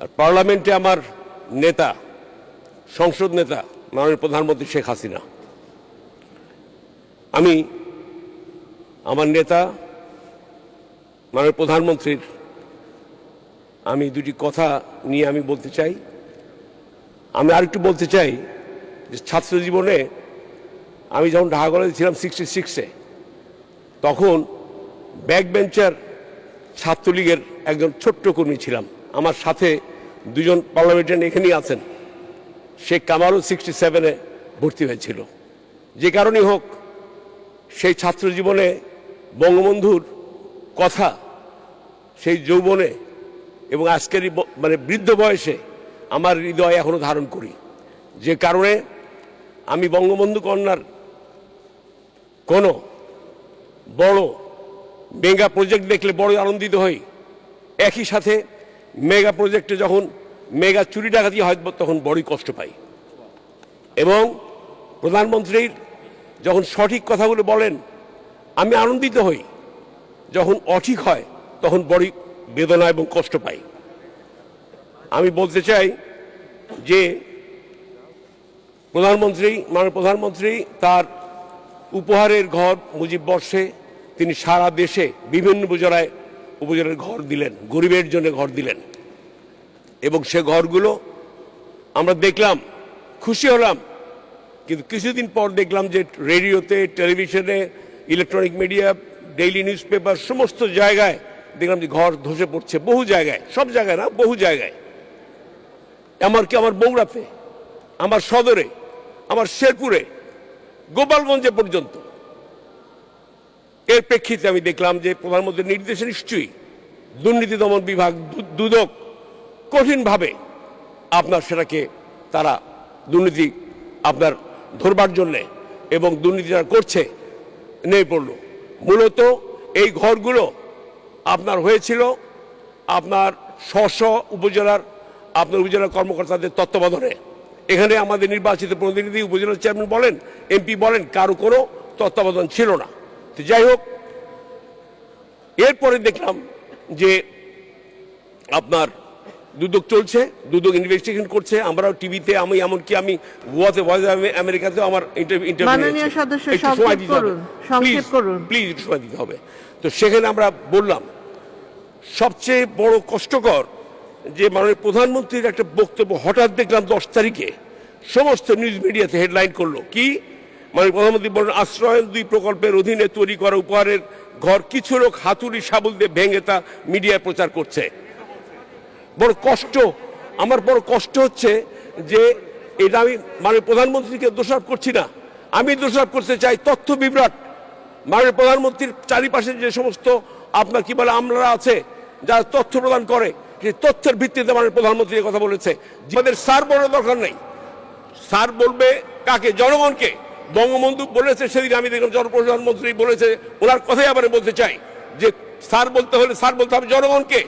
আর পার্লামেন্টে আমার নেতা, সংসদ নেতা, মাননীয় প্রধানমন্ত্রী শেখ হাসিনা। আমি আমার নেতা, মাননীয় প্রধানমন্ত্রীর আমি দুটি কথা নিয়ে আমি বলতে চাই। আমি আরেকটু বলতে চাই যে ছাত্র জীবনে আমি যখন ঢাকা কলেজে ছিলাম সিক্সটি সিক্সে তখন ব্যাক বেঞ্চার ছাত্রলীগের একজন ছোট্ট কর্মী ছিলাম। আমার সাথে দুজন পার্লামেন্টারিয়ান এখানেই আছেন। শেখ কামালও সিক্সটি সেভেনে ভর্তি হয়েছিল। যে কারণেই হোক, সেই ছাত্র জীবনে বঙ্গবন্ধুর কথা, সেই যৌবনে এবং আজকের মানে বৃদ্ধ বয়সে আমার হৃদয় এখনও ধারণ করি। যে কারণে আমি বঙ্গবন্ধু কন্যার কোনো বড় মেগা প্রজেক্ট দেখলে বড় আনন্দিত হই। একই সাথে মেগা প্রজেক্টে যখন মেগা চুরি ডাকাতি হয়, তখন বড়ই কষ্ট পাই। এবং প্রধানমন্ত্রীর যখন সঠিক কথাগুলো বলেন, আমি আনন্দিত হই। যখন অঠিক হয়, তখন বড়ই বেদনা এবং কষ্ট পাই। আমি বলতে চাই যে, প্রধানমন্ত্রী, মাননীয় প্রধানমন্ত্রী তার উপহারের ঘর মুজিব বর্ষে তিনি সারা দেশে বিভিন্ন উপজেলায় উপজেলার ঘর দিলেন, গরিবের জন্য ঘর দিলেন। এবং সে ঘরগুলো আমরা দেখলাম, খুশি হলাম। কিন্তু কিছুদিন পর দেখলাম যে রেডিওতে, টেলিভিশনে, electronic media, daily newspaper সমস্ত জায়গায় দেখলাম যে ঘর ধসে পড়ছে, বহু জায়গায়, সব জায়গায় না, বহু জায়গায়। এমনকি আমার বগুড়াতে, আমার সদরে, আমার শেরপুরে, গোপালগঞ্জে পর্যন্ত। এর প্রেক্ষিতে আমি দেখলাম যে প্রধানমন্ত্রীর নির্দেশে নিশ্চয়ই দুর্নীতি দমন বিভাগ দুদক কঠিনভাবে আপনার সেটাকে তারা দুর্নীতি আপনার ধরবার জন্যে এবং দুর্নীতি যারা করছে নেমে পড়ল। মূলত এই ঘরগুলো আপনার হয়েছিল আপনার স্ব উপজেলার, আপনার উপজেলার কর্মকর্তাদের তত্ত্বাবধানে। এখানে আমাদের নির্বাচিত প্রতিনিধি উপজেলার চেয়ারম্যান বলেন, এমপি বলেন, কারও কোনো তত্ত্বাবধান ছিল না। তো যাই হোক, এরপরে দেখলাম যে আপনার দুদক চলছে দুদক ইনভেস্টিগেশন করছে আমরাও টিভিতে আমি এমনকি আমি গোয়াতে ভয়েস আমেরিকাতেও আমার ইন্টারভিউ মাননীয় সদস্য, সংক্ষেপ করুন, সংক্ষেপ করুন। প্লিজ একটু সময় দিতে হবে। তো সেখানে আমরা বললাম সবচেয়ে বড় কষ্টকর যে মাননীয় প্রধানমন্ত্রীর একটা বক্তব্য হঠাৎ দেখলাম দশ তারিখে সমস্ত নিউজ মিডিয়াতে হেডলাইন করল। কি? মাননীয় প্রধানমন্ত্রী বলেন আশ্রয়ন দুই প্রকল্পের অধীনে তৈরি করা উপহারের ঘর কিছু লোক হাতুড়ি সাবল দিয়ে ভেঙে তা মিডিয়ায় প্রচার করছে। বড় কষ্ট। আমার বড় কষ্ট হচ্ছে যে এটা আমি মানে প্রধানমন্ত্রীকে দোষারোপ করছি না। আমি দোষারোপ করতে চাই তথ্য বিভ্রাট। মাননীয় প্রধানমন্ত্রীর চারিপাশে যে সমস্ত আপনার কি বলে আমলারা আছে, যারা তথ্য প্রদান করে, সেই তথ্যের ভিত্তিতে মাননীয় প্রধানমন্ত্রী কথা বলেছে। আমাদের সার বলার দরকার নেই। স্যার বলবে কাকে? জনগণকে। বঙ্গবন্ধু বলেছে সেদিন, আমি দেখলাম জনপ্রধানমন্ত্রী বলেছে, ওনার কথাই আবার বলতে চাই যে স্যার বলতে হলে স্যার বলতে হবে জনগণকে।